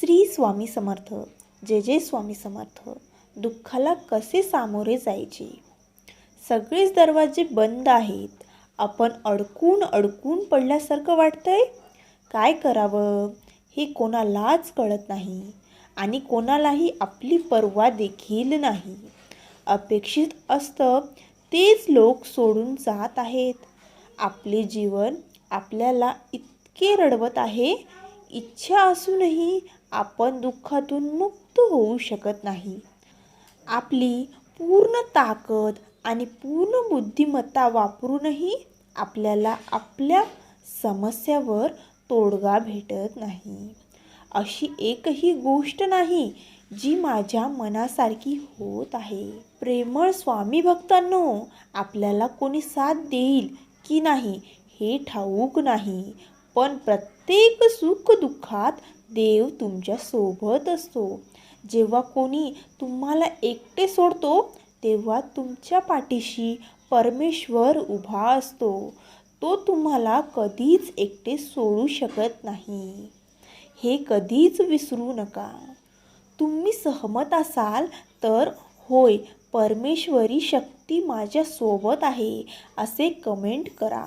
श्री स्वामी समर्थ जय जय स्वामी समर्थ. दुःखाला कसे सामोरे जायचे? सगळेच दरवाजे बंद आहेत. आपण अडकून अडकून पडल्यासारखं वाटतंय? काय करावं? हे कोणालाच कळत नाही आणि कोणालाही आपली पर्वा देखील नाही. अपेक्षित असतं तेच लोक सोडून जात आहेत. आपले जीवन आपल्याला इतके रडवत आहे. इच्छा असूनही आपण दुःखातून मुक्त होऊ शकत नाही. आपली पूर्ण ताकद आणि पूर्ण बुद्धिमत्ता वापरूनही आपल्याला आपल्या समस्यावर तोडगा भेटत नाही. अशी एकही गोष्ट नाही जी माझ्या मनासारखी होत आहे. प्रेमळ स्वामी भक्तांनो आपल्याला कोणी साथ देईल की नाही हे ठाऊक नाही. पण प्रत्येक सुख दुःखात देव तुमच्यासोबत असतो. जेव्हा कोणी तुम्हाला एकटे सोडतो तेव्हा तुमच्या पाठीशी परमेश्वर उभा असतो. तो तुम्हाला कधीच एकटे सोडू शकत नाही. हे कधीच विसरू नका. तुम्ही सहमत असाल तर होय परमेश्वरी शक्ती माझ्यासोबत आहे असे कमेंट करा.